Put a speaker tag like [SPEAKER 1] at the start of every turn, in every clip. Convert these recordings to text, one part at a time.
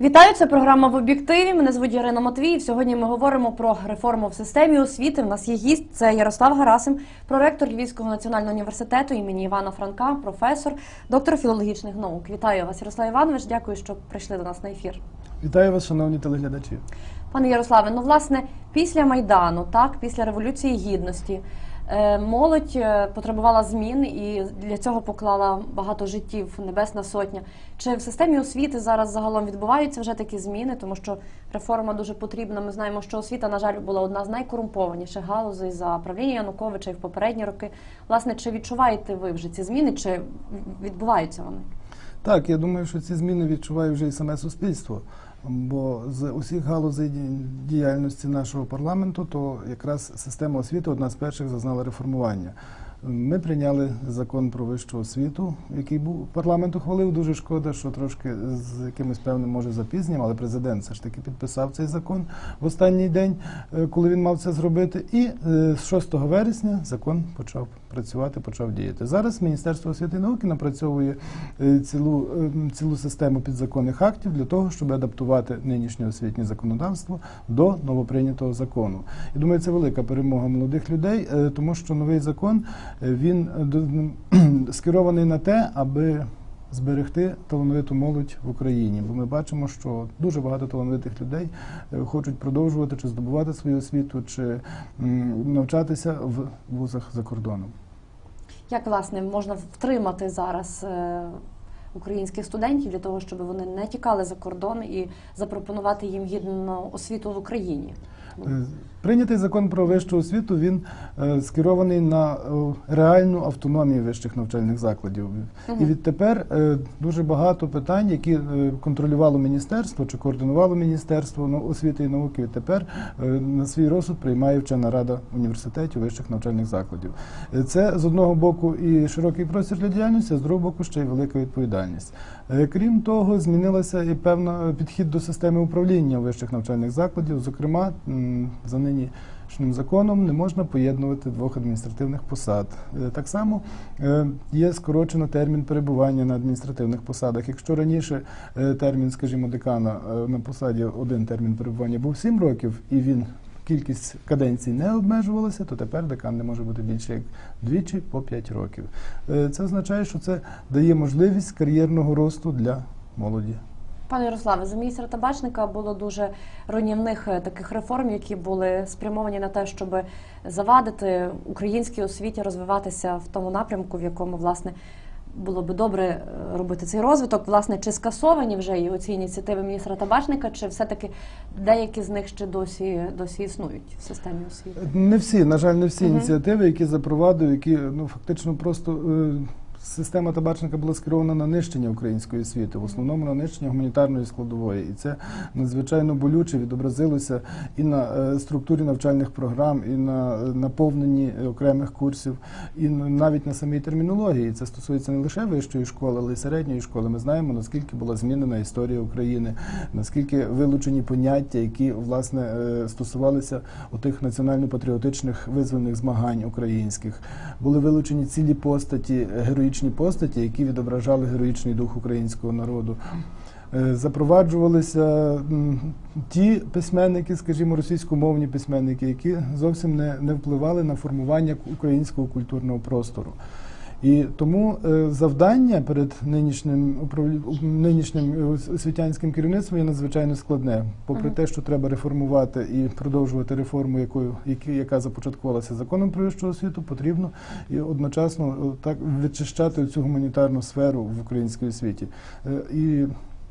[SPEAKER 1] Вітаю, це програма в об'єктиві. Мене звуть Ірина Матвій. Сьогодні ми говоримо про реформу в системі освіти. У нас є гість. Це Ярослав Гарасим, проректор Львівського національного університету імені Івана Франка, професор, доктор філологічних наук. Вітаю вас, Ярослав Іванович. Дякую, що прийшли до нас на ефір.
[SPEAKER 2] Вітаю вас, шановні телеглядачі.
[SPEAKER 1] Пане Ярославе, ну власне після майдану, так після революції гідності, молодь е, потребувала змін і для цього поклала багато життів Небесна Сотня. Чи в системі освіти зараз загалом відбуваються вже такі зміни, тому що реформа дуже потрібна. Ми знаємо, що освіта, на жаль, була одна з найкорумпованіших галузей за правління Януковича і в попередні роки. Власне, чи відчуваєте ви вже ці зміни, чи відбуваються вони?
[SPEAKER 2] Так, я думаю, що ці зміни відчуває вже і саме суспільство. Бо з усіх галузей ді- діяльності нашого парламенту, то якраз система освіти одна з перших зазнала реформування. Ми прийняли закон про вищу освіту, який був парламент ухвалив. Дуже шкода, що трошки з якимось певним може запізненням, але президент все ж таки підписав цей закон в останній день, е, коли він мав це зробити. І е, з 6 вересня закон почав працювати, почав діяти. Зараз Міністерство освіти і науки напрацьовує е, цілу, е, цілу систему підзаконних актів для того, щоб адаптувати нинішнє освітнє законодавство до новоприйнятого закону. І думаю, це велика перемога молодих людей, тому що новий закон він е, скерований на те, аби зберегти талановиту молодь в Україні, бо ми бачимо, що дуже багато талановитих людей е, хочуть продовжувати чи здобувати свою освіту, чи навчатися в вузах за кордоном.
[SPEAKER 1] Як власне можна втримати зараз е, українських студентів для того, щоб вони не тікали за кордон і запропонувати їм гідну освіту в Україні?
[SPEAKER 2] Е, Прийнятий закон про вищу освіту він е, скерований на е, реальну автономію вищих навчальних закладів. І відтепер дуже багато питань, які контролювало міністерство чи координувало міністерство ну, освіти і науки, відтепер на свій розсуд приймає вчена рада університетів вищих навчальних закладів. Це з одного боку і широкий простір для діяльності, а з другого боку ще й велика відповідальність. Е, Крім того, змінилася і певна підхід до системи управління вищих навчальних закладів. Зокрема, за нинішнім законом не можна поєднувати двох адміністративних посад. Е, Так само е, є скорочено термін перебування на адміністративних посадах. Якщо раніше е, термін, скажімо, декана е, на посаді один термін перебування був 7 років, і він кількість каденцій не обмежувалася, то тепер декан не може бути більше як двічі по 5 років. Е, Це означає, що це дає можливість кар'єрного росту для молоді.
[SPEAKER 1] Пане Ярославе, за міністра табачника було дуже руйнівних е, таких реформ, які були спрямовані на те, щоб завадити українській освіті розвиватися в тому напрямку, в якому власне було би добре е, робити цей розвиток. Власне, чи скасовані вже і оці ініціативи міністра табачника, чи все-таки деякі з них ще досі досі існують в системі освіти?
[SPEAKER 2] Не всі, на жаль, не всі
[SPEAKER 1] угу.
[SPEAKER 2] ініціативи, які запровадив, які ну фактично просто. е, Система табачника була скерована на нищення української освіти, в основному на нищення гуманітарної складової, і це надзвичайно болюче відобразилося і на е, структурі навчальних програм, і на е, наповненні окремих курсів, і навіть на самій термінології. Це стосується не лише вищої школи, але й середньої школи. Ми знаємо наскільки була змінена історія України, наскільки вилучені поняття, які власне е, стосувалися отих національно-патріотичних визвольних змагань українських. Були вилучені цілі постаті, е, героїчні постаті, які відображали героїчний дух українського народу. Е, Запроваджувалися ті письменники, скажімо, російськомовні письменники, які зовсім не, не впливали на формування українського культурного простору. І тому е, завдання перед нинішнім нинішнім е, освітянським керівництвом є надзвичайно складне. Попри те, що треба реформувати і продовжувати реформу, якою яка започаткувалася законом про вищу освіту, потрібно і одночасно е, так вичищати цю гуманітарну сферу в українській освіті. І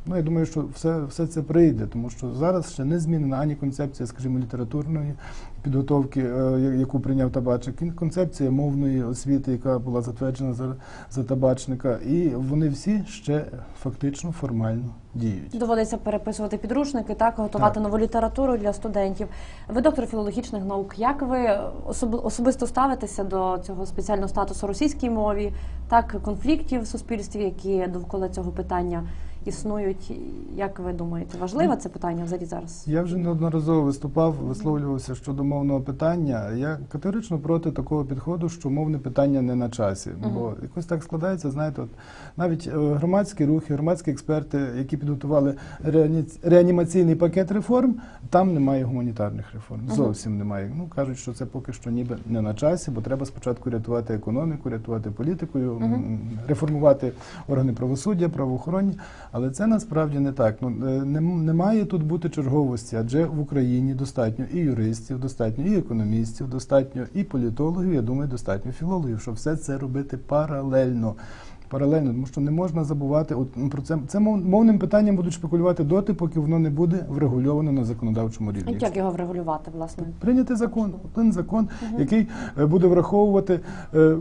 [SPEAKER 2] Ну, я думаю, що все, все це прийде, тому що зараз ще не змінена ані концепція, скажімо, літературної підготовки, е, яку прийняв табачник, і концепція мовної освіти, яка була затверджена за, за табачника, і вони всі ще фактично формально діють.
[SPEAKER 1] Доводиться переписувати підручники, так готувати
[SPEAKER 2] Так.
[SPEAKER 1] нову літературу для студентів. Ви доктор філологічних наук. Як ви особ- особисто ставитеся до цього спеціального статусу російській мові, так конфліктів в суспільстві, які довкола цього питання існують. Як ви думаєте, важливе це питання взагалі зараз?
[SPEAKER 2] Я вже неодноразово виступав, висловлювався щодо мовного питання. Я категорично проти такого підходу, що мовне питання не на часі. Бо якось так складається, знаєте, от навіть е, громадські рухи, громадські експерти, які підготували реані- реанімаційний пакет реформ, там немає гуманітарних реформ. Зовсім немає. Ну кажуть, що це поки що ніби не на часі, бо треба спочатку рятувати економіку, рятувати політикою, реформувати органи правосуддя, правоохоронні. Але це насправді не так. Ну немає не має тут бути черговості, адже в Україні достатньо і юристів, достатньо і економістів, достатньо і політологів. Я думаю, достатньо філологів, щоб все це робити паралельно. Паралельно, тому що не можна забувати от, ну, про це. Це мов- мовним питанням будуть шпекулювати доти, поки воно не буде врегульовано на законодавчому рівні.
[SPEAKER 1] Як його врегулювати, власне?
[SPEAKER 2] Прийняти закон, один закон, який е, буде враховувати, е,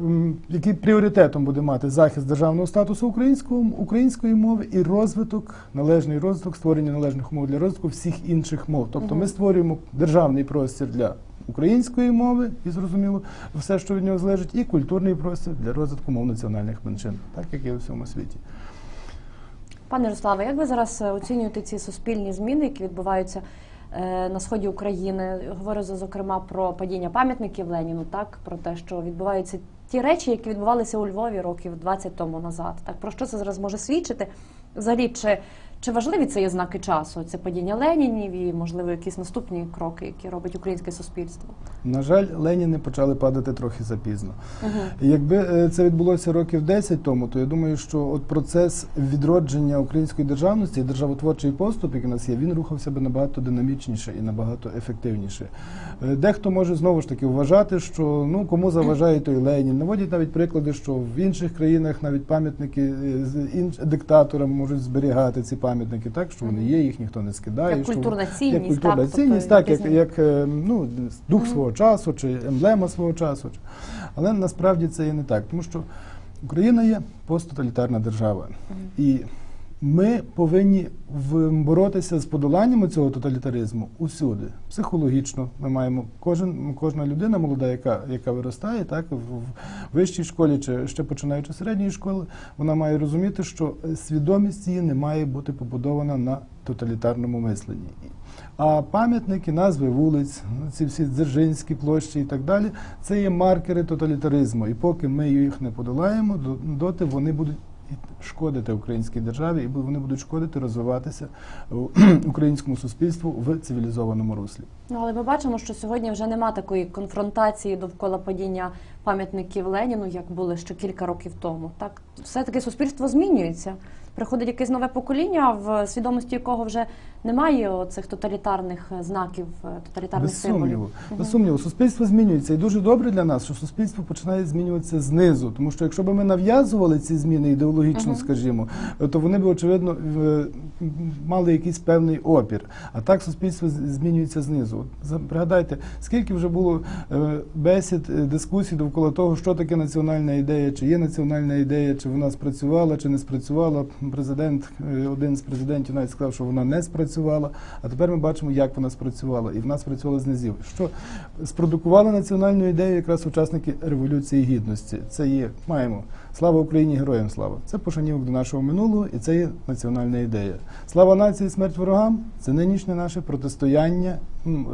[SPEAKER 2] який пріоритетом буде мати захист державного статусу українського української мови і розвиток, належний розвиток, створення належних умов для розвитку всіх інших мов. Тобто ми створюємо державний простір для української мови і зрозуміло все, що від нього залежить, і культурний простір для розвитку мов національних меншин, так як є у всьому світі.
[SPEAKER 1] Пане Ярославе, як ви зараз е, оцінюєте ці суспільні зміни, які відбуваються е, на сході України? Говорю зокрема про падіння пам'ятників Леніну, так про те, що відбуваються ті речі, які відбувалися у Львові років 20 тому назад. Так про що це зараз може свідчити? Взагалі, чи, чи важливі це є знаки часу? Це падіння Ленінів і можливо якісь наступні кроки, які робить українське суспільство?
[SPEAKER 2] На жаль, Леніни почали падати трохи запізно. Якби е, це відбулося років 10 тому, то я думаю, що от процес відродження української державності і державотворчий поступ, який у нас є, він рухався би набагато динамічніше і набагато ефективніше. Е, Дехто може знову ж таки вважати, що ну кому заважає той Ленін. Наводять навіть приклади, що в інших країнах навіть пам'ятники е, з диктаторам можуть зберігати ці пам'ятники, так що вони є, їх ніхто не скидає.
[SPEAKER 1] Як
[SPEAKER 2] що
[SPEAKER 1] культурна
[SPEAKER 2] як
[SPEAKER 1] цінність,
[SPEAKER 2] культурна
[SPEAKER 1] так, тобто
[SPEAKER 2] цінність, так як, як е, ну, дух свого часу чи емблема свого часу. Але насправді це є не так, тому що Україна є посттоталітарна держава. І ми повинні боротися з подоланням цього тоталітаризму усюди. Психологічно ми маємо кожен, кожна людина молода, яка, яка виростає, так в, вищій школі чи ще починаючи середньої школи, вона має розуміти, що свідомість її не має бути побудована на тоталітарному мисленні. А пам'ятники, назви вулиць, ці всі Дзержинські площі і так далі, це є маркери тоталітаризму. І поки ми їх не подолаємо, до- доти вони будуть шкодити українській державі, і вони будуть шкодити розвиватися українському суспільству в цивілізованому руслі.
[SPEAKER 1] Ну, але ми бачимо, що сьогодні вже нема такої конфронтації довкола падіння пам'ятників Леніну, як були ще кілька років тому. Так, все-таки суспільство змінюється. Приходить якесь нове покоління, в свідомості якого вже немає цих тоталітарних е, знаків, е, тоталітарних
[SPEAKER 2] Без
[SPEAKER 1] символів.
[SPEAKER 2] сумніву. Без сумніву, суспільство змінюється. І дуже добре для нас, що суспільство починає змінюватися знизу. Тому що якщо б ми нав'язували ці зміни ідеологічно, скажімо, то вони б, очевидно, мали якийсь певний опір. А так суспільство змінюється знизу. Пригадайте, скільки вже було е, бесід, е, дискусій довкола того, що таке національна ідея, чи є національна ідея, чи вона спрацювала, чи не спрацювала. Президент, е, один з президентів навіть сказав, що вона не спрацювала. А тепер ми бачимо, як вона спрацювала, і вона спрацювала низів. Що спродукували національну ідею якраз учасники революції гідності. Це є маємо слава Україні, героям слава. Це пошанівок до нашого минулого, і це є національна ідея. Слава нації, смерть ворогам. Це нинішнє наше протистояння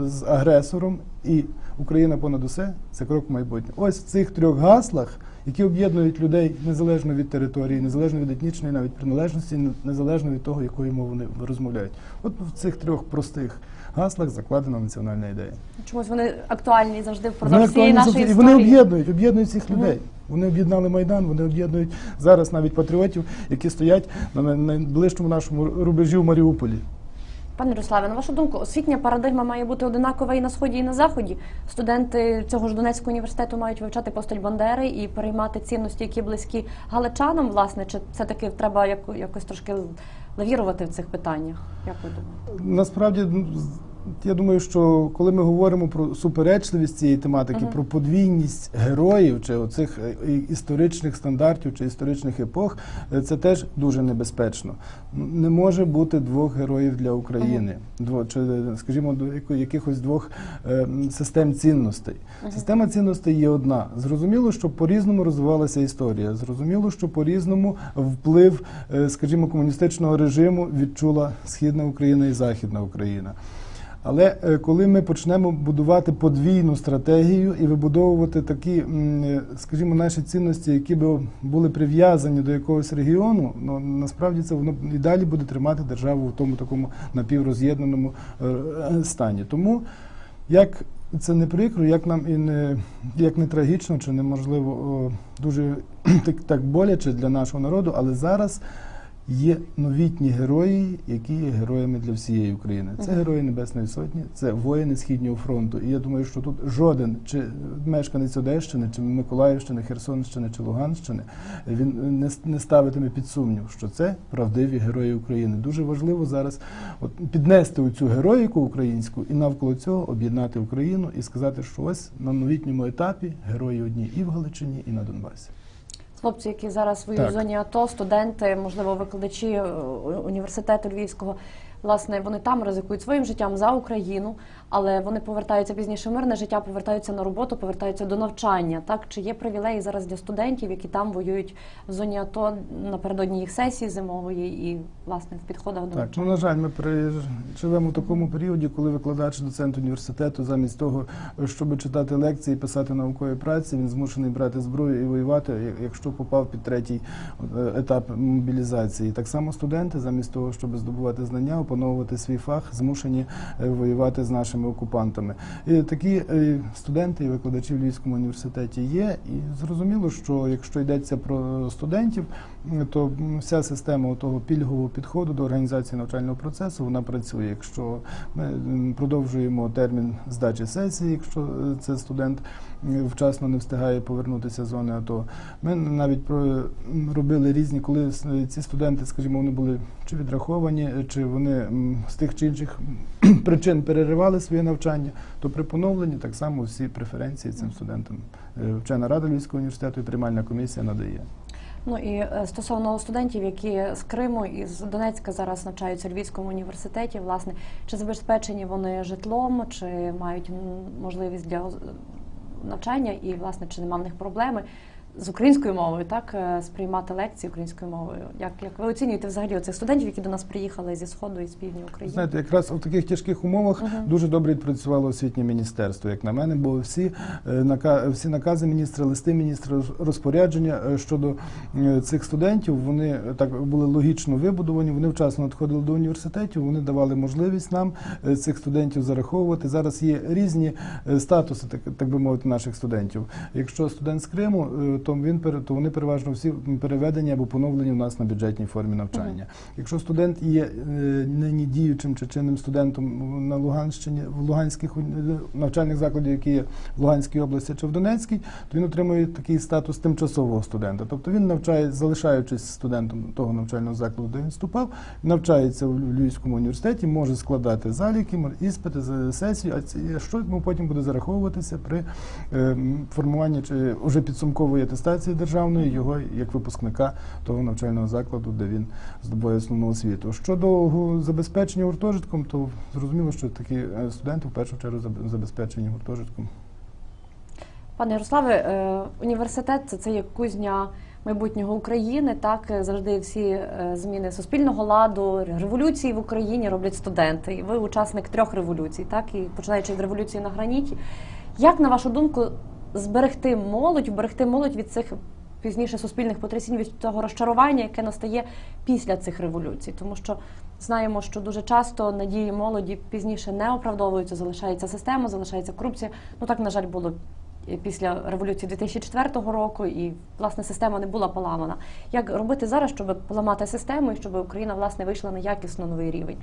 [SPEAKER 2] з агресором і Україна понад усе це крок в майбутнє. Ось в цих трьох гаслах, які об'єднують людей незалежно від території, незалежно від етнічної навіть приналежності, незалежно від того, якою мовою вони розмовляють. От в цих трьох простих гаслах закладена національна ідея.
[SPEAKER 1] Чомусь вони актуальні завжди впродовж всієї нашої
[SPEAKER 2] завжди, і вони об'єднують, об'єднують цих людей. Вони об'єднали майдан, вони об'єднують зараз навіть патріотів, які стоять на найближчому нашому рубежі в Маріуполі.
[SPEAKER 1] Пане Руславе, на вашу думку, освітня парадигма має бути одинакова і на сході, і на заході. Студенти цього ж Донецького університету мають вивчати постать Бандери і переймати цінності, які близькі галичанам. Власне, чи це таки треба якось трошки лавірувати в цих питаннях? Як ви думаєте?
[SPEAKER 2] Насправді ну, Я думаю, що коли ми говоримо про суперечливість цієї тематики,
[SPEAKER 1] Мгм.
[SPEAKER 2] про подвійність героїв чи оцих е, історичних стандартів чи історичних епох, е, це теж дуже небезпечно. Не може бути двох героїв для України, дво, чи, е, скажімо, до якихось двох систем цінностей.
[SPEAKER 1] Мгм.
[SPEAKER 2] Система цінностей є одна. Зрозуміло, що по-різному розвивалася історія. Зрозуміло, що по-різному вплив, е, скажімо, комуністичного режиму відчула Східна Україна і Західна Україна. Але е, коли ми почнемо будувати подвійну стратегію і вибудовувати такі, е, скажімо, наші цінності, які б були прив'язані до якогось регіону, ну насправді це воно і далі буде тримати державу в тому такому напівроз'єднаному е, стані. Тому як це не прикро, як нам і не як не трагічно, чи неможливо дуже так, так боляче для нашого народу, але зараз є новітні герої, які є героями для всієї України. Це герої Небесної Сотні, це воїни Східнього фронту. І я думаю, що тут жоден чи мешканець Одещини, чи Миколаївщини, Херсонщини чи Луганщини він не, не ставитиме під сумнів, що це правдиві герої України. Дуже важливо зараз от, піднести цю героїку українську і навколо цього об'єднати Україну і сказати, що ось на новітньому етапі герої одні і в Галичині, і на Донбасі.
[SPEAKER 1] Хлопці, які зараз воюють в зоні АТО, студенти, можливо, викладачі е, університету Львівського, власне, вони там ризикують своїм життям за Україну, але вони повертаються пізніше в мирне життя, повертаються на роботу, повертаються до навчання. Так чи є привілеї зараз для студентів, які там воюють в зоні АТО напередодні їх сесії зимової і власне в підходах до
[SPEAKER 2] Так, ну на жаль, ми переж- живемо в такому періоді, коли викладач, доцент університету, замість того, щоб читати лекції, писати наукові праці, він змушений брати зброю і воювати, якщо попав під третій е, етап мобілізації. Так само студенти, замість того, щоб здобувати знання, опановувати свій фах, змушені е, воювати з нашими окупантами. І такі е, студенти і викладачі в Львівському університеті є. І зрозуміло, що якщо йдеться про студентів, то вся система того пільгового підходу до організації навчального процесу вона працює. Якщо ми продовжуємо термін здачі сесії, якщо е, це студент вчасно не встигає повернутися з зони АТО, ми навіть робили різні, коли ці студенти, скажімо, вони були чи відраховані, чи вони з тих чи інших причин переривали своє навчання, то при поновленні так само всі преференції цим студентам е, вчена рада Львівського університету і приймальна комісія надає.
[SPEAKER 1] Ну і е, стосовно студентів, які з Криму і з Донецька зараз навчаються в Львівському університеті, власне, чи забезпечені вони житлом, чи мають можливість для е, навчання, і власне чи нема в них проблеми з українською мовою, так е, сприймати лекції українською мовою? Як, як ви оцінюєте взагалі цих студентів, які до нас приїхали зі сходу і з півдня України?
[SPEAKER 2] Знаєте, якраз у таких тяжких умовах
[SPEAKER 1] Мгм.
[SPEAKER 2] дуже добре відпрацювало освітнє міністерство, як на мене, бо всі, е, всі накази міністра, листи міністра, розпорядження е, щодо цих студентів, вони так були логічно вибудовані, вони вчасно надходили до університетів, вони давали можливість нам цих студентів зараховувати. Зараз є різні статуси, так, так би мовити, наших студентів. Якщо студент з Криму, е, то він то вони переважно всі переведені або поновлені у нас на бюджетній формі навчання. Якщо студент є е, нині діючим чи чинним студентом на Луганщині, в Луганських навчальних закладів, які є в Луганській області чи в Донецькій, то він отримує такий статус тимчасового студента. Тобто він навчає, залишаючись студентом того навчального закладу, де він вступав, навчається в Львівському університеті, може складати заліки, іспити, сесію, а що йому потім буде зараховуватися при е, формуванні чи уже підсумкової атестації державної його як випускника того навчального закладу, де він здобує основну освіту. Щодо забезпечення гуртожитком, то зрозуміло, що такі е, студенти в першу чергу забезпечені гуртожитком.
[SPEAKER 1] Пане Ярославе, е, університет це, є кузня майбутнього України. Так е, завжди всі зміни суспільного ладу, революції в Україні роблять студенти. І ви учасник трьох революцій, так і починаючи від революції на граніті. Як на вашу думку зберегти молодь, вберегти молодь від цих пізніше суспільних потрясінь, від того розчарування, яке настає після цих революцій? Тому що знаємо, що дуже часто надії молоді пізніше не оправдовуються, залишається система, залишається корупція. Ну так на жаль було після революції 2004 року, і власне система не була поламана. Як робити зараз, щоб поламати систему і щоб Україна власне вийшла на якісно новий рівень?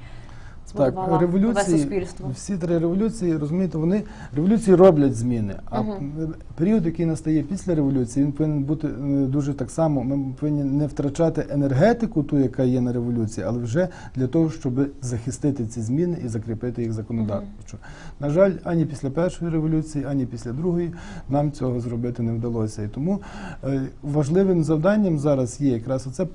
[SPEAKER 1] Збудувала
[SPEAKER 2] Так, революції,
[SPEAKER 1] суспільство.
[SPEAKER 2] всі три революції, розумієте, вони революції роблять зміни. А
[SPEAKER 1] Мгм.
[SPEAKER 2] період, який настає після революції, він повинен бути е, дуже так само. Ми повинні не втрачати енергетику, ту, яка є на революції, але вже для того, щоб захистити ці зміни і закріпити їх законодавчо. На жаль, ані після першої революції, ані після другої нам цього зробити не вдалося. І тому е, важливим завданням зараз є якраз оце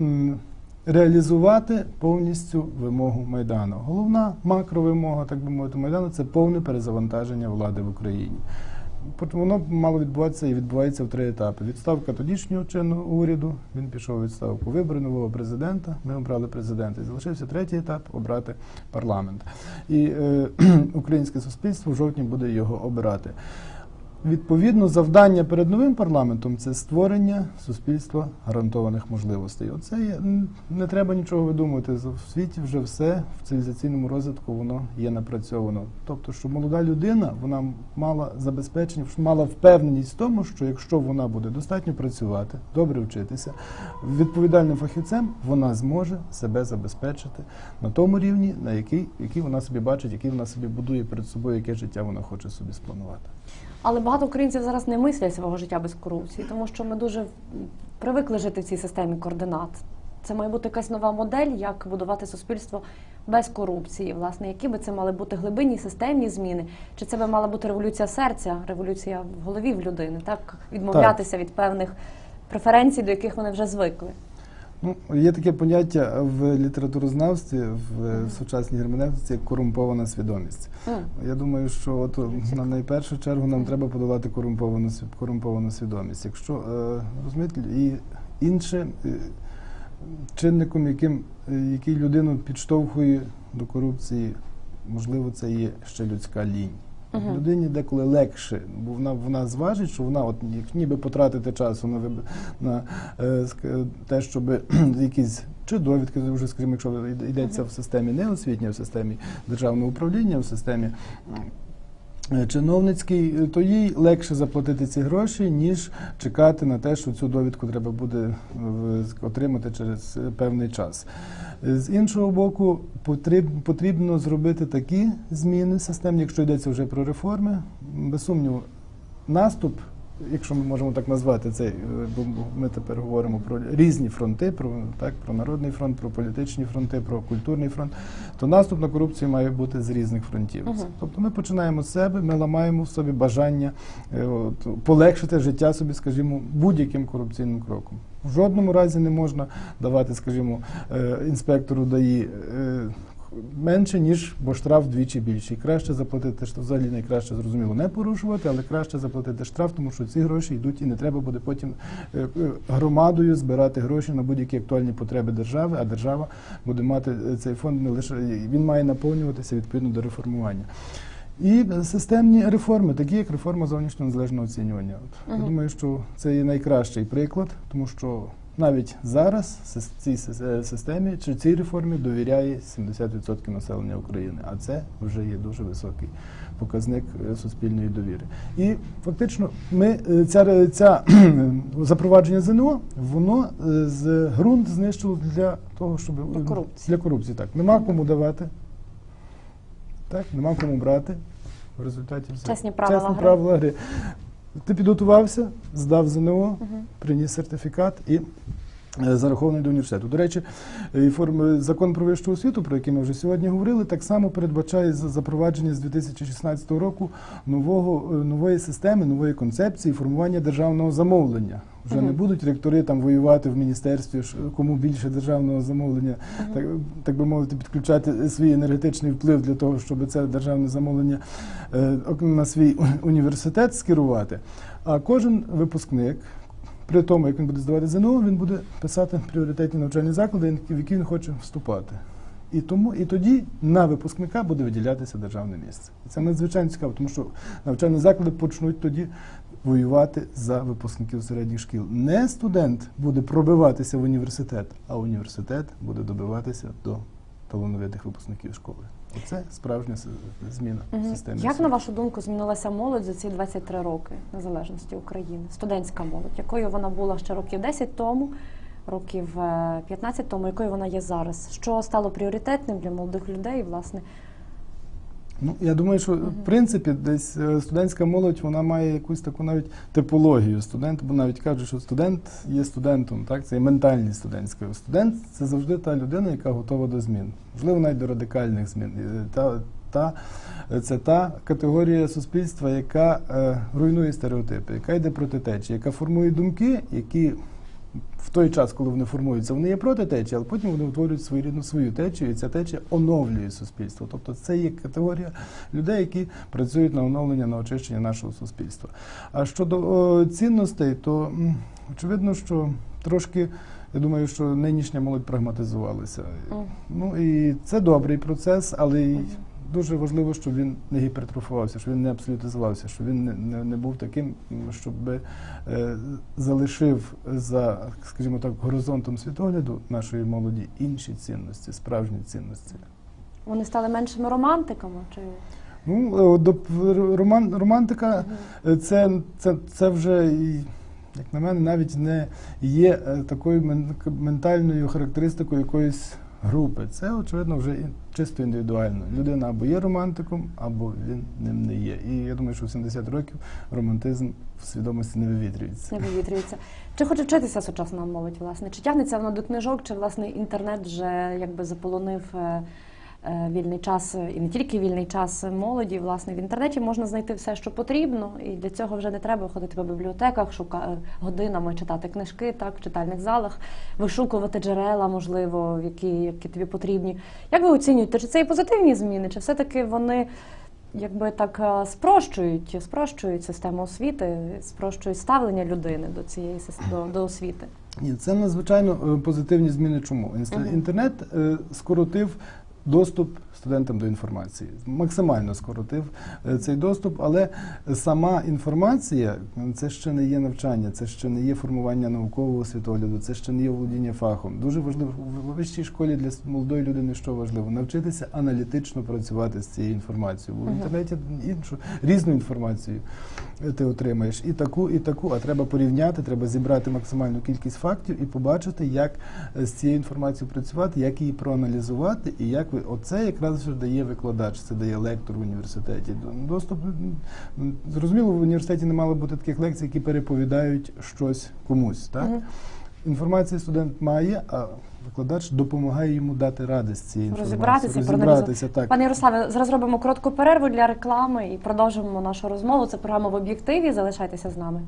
[SPEAKER 2] м, реалізувати повністю вимогу Майдану. Головна макровимога, так би мовити, Майдану це повне перезавантаження влади в Україні. Воно мало відбуватися і відбувається в три етапи. Відставка тодішнього чинного уряду, він пішов у відставку. Вибори нового президента. Ми обрали президента. І залишився третій етап обрати парламент. І е, українське суспільство в жовтні буде його обирати. Відповідно, завдання перед новим парламентом це створення суспільства гарантованих можливостей. Оце є не треба нічого видумувати. В світі вже все в цивілізаційному розвитку воно є напрацьовано. Тобто, що молода людина вона мала забезпечення, мала впевненість в тому, що якщо вона буде достатньо працювати, добре вчитися, відповідальним фахівцем, вона зможе себе забезпечити на тому рівні, на який, який вона собі бачить, який вона собі будує перед собою, яке життя вона хоче собі спланувати.
[SPEAKER 1] Але багато українців зараз не мислять свого життя без корупції, тому що ми дуже привикли жити в цій системі координат. Це має бути якась нова модель, як будувати суспільство без корупції. Власне, які би це мали бути глибинні системні зміни? Чи це би мала бути революція серця, революція в голові в людини? Так відмовлятися від певних преференцій, до яких вони вже звикли.
[SPEAKER 2] Ну, є таке поняття в літературознавстві, в е, сучасній герменевтиці, як корумпована свідомість.
[SPEAKER 1] М.
[SPEAKER 2] Я думаю, що от на найпершу чергу нам треба подолати корумповану корумповану свідомість. Якщо е, розумієте, і інше е, чинником, яким е, який людину підштовхує до корупції, можливо, це є ще людська лінь.
[SPEAKER 1] Мгм.
[SPEAKER 2] Людині деколи легше, бо вона вона зважить, що вона, от ніби потратити часу на на е, ск- те, щоб якісь чи довідки, вже скажімо, якщо йдеться в системі не освітньої, в системі державного управління, в системі е, чиновницькій, е, то їй легше заплатити ці гроші, ніж чекати на те, що цю довідку треба буде е, отримати через певний час. З іншого боку, потрібно зробити такі зміни системні, якщо йдеться вже про реформи, без сумніву, наступ. Якщо ми можемо так назвати цей, е, бо ми тепер говоримо про різні фронти, про так про народний фронт, про політичні фронти, про культурний фронт, то наступ на корупцію має бути з різних фронтів.
[SPEAKER 1] Мгм.
[SPEAKER 2] Тобто ми починаємо з себе, ми ламаємо в собі бажання е, от, полегшити життя собі, скажімо, будь-яким корупційним кроком. В жодному разі не можна давати, скажімо, е, інспектору ДАІ менше, ніж бо штраф вдвічі більший. Краще заплатити штраф, взагалі найкраще зрозуміло не порушувати, але краще заплатити штраф, тому що ці гроші йдуть і не треба буде потім е, е, громадою збирати гроші на будь-які актуальні потреби держави, а держава буде мати е, цей фонд не лише він має наповнюватися відповідно до реформування. І системні реформи, такі як реформа зовнішнього незалежного оцінювання. От, Я думаю, що це є найкращий приклад, тому що навіть зараз цій е, системі чи цій реформі довіряє 70% населення України, а це вже є дуже високий показник е, суспільної довіри. І фактично, ми е, ця, ця запровадження ЗНО, воно з ґрунт знищило для того, щоб
[SPEAKER 1] Для корупції.
[SPEAKER 2] Для корупції так. Нема кому давати, так, нема кому брати. В результаті все.
[SPEAKER 1] Чесні правила
[SPEAKER 2] Чесні
[SPEAKER 1] гри.
[SPEAKER 2] правила гри. Ти підготувався, здав ЗНО, приніс сертифікат і зарахований до університету. До речі, форм- закон про вищу освіту, про який ми вже сьогодні говорили, так само передбачає за- запровадження з 2016 року нового, е, нової системи, нової концепції формування державного замовлення. Вже не будуть ректори там воювати в міністерстві, кому більше державного замовлення, так, так би мовити, підключати свій енергетичний вплив для того, щоб це державне замовлення е, на свій університет скерувати. А кожен випускник, при тому, як він буде здавати ЗНО, він буде писати пріоритетні навчальні заклади, в які він хоче вступати. І тому і тоді на випускника буде виділятися державне місце. І це надзвичайно цікаво, тому що навчальні заклади почнуть тоді воювати за випускників середніх шкіл. Не студент буде пробиватися в університет, а університет буде добиватися до талановитих випускників школи. Це справжня зміна в системі.
[SPEAKER 1] Як
[SPEAKER 2] освіти.
[SPEAKER 1] на вашу думку змінилася молодь за ці 23 роки незалежності України? Студентська молодь, якою вона була ще років 10 тому, років е, 15 тому, якою вона є зараз? Що стало пріоритетним для молодих людей, власне?
[SPEAKER 2] Ну, я думаю, що в принципі десь е, студентська молодь вона має якусь таку навіть типологію. Студент, бо навіть кажуть, що студент є студентом, так це є ментальність студентською. Студент це завжди та людина, яка готова до змін, можливо, навіть до радикальних змін. Е, Та, та, це та категорія суспільства, яка е, руйнує стереотипи, яка йде проти течії, яка формує думки, які в той час, коли вони формуються, вони є проти течії, але потім вони утворюють свою рідну свою течію, і ця течія оновлює суспільство. Тобто це є категорія людей, які працюють на оновлення, на очищення нашого суспільства. А щодо о, цінностей, то очевидно, що трошки. Я думаю, що нинішня молодь прагматизувалася.
[SPEAKER 1] Мгм.
[SPEAKER 2] Ну і це добрий процес, але й дуже важливо, щоб він не гіпертрофувався, щоб він не абсолютизувався, щоб він не, не, не був таким, щоб е, залишив за, скажімо так, горизонтом світогляду нашої молоді інші цінності, справжні цінності.
[SPEAKER 1] Вони стали меншими романтиками? Чи
[SPEAKER 2] Ну, е, до роман, романтика це, це, це вже, як на мене, навіть не є е, такою мен- ментальною характеристикою якоїсь групи. Це, очевидно, вже чисто індивідуально. Людина або є романтиком, або він ним не є. І я думаю, що в 70 років романтизм в свідомості не вивітрюється.
[SPEAKER 1] не вивітрюється? Чи хоче вчитися сучасна молодь, власне? Чи тягнеться вона до книжок, чи власне інтернет вже якби заполонив е, вільний час е, і не тільки вільний час молоді. Власне, в інтернеті можна знайти все, що потрібно, і для цього вже не треба ходити по бібліотеках, шука годинами читати книжки, так в читальних залах, вишукувати джерела, можливо, які, які тобі потрібні. Як ви оцінюєте, чи це і позитивні зміни, чи все-таки вони? Якби так е, спрощують, спрощують систему освіти, спрощують ставлення людини до цієї до, до освіти.
[SPEAKER 2] Ні, це надзвичайно е, позитивні зміни. Чому інтернет е, скоротив доступ студентам до інформації, максимально скоротив е, цей доступ, але сама інформація це ще не є навчання, це ще не є формування наукового світогляду, це ще не є володіння фахом. Дуже важливо в вищій школі для молодої людини, що важливо, навчитися аналітично працювати з цією інформацією. Бо в інтернеті іншу різну інформацію е, ти отримаєш і таку, і таку. А треба порівняти, треба зібрати максимальну кількість фактів і побачити, як е, з цією інформацією працювати, як її проаналізувати, і як ви оце якраз що дає викладач, це дає лектор в університеті. Доступ зрозуміло, в університеті не мало бути таких лекцій, які переповідають щось комусь. Так
[SPEAKER 1] Мгм.
[SPEAKER 2] інформацію студент має, а викладач допомагає йому дати ради з цією.
[SPEAKER 1] Розібратися,
[SPEAKER 2] розібратися так.
[SPEAKER 1] Пане Ярославе, зараз робимо коротку перерву для реклами і продовжимо нашу розмову. Це програма в об'єктиві. Залишайтеся з нами.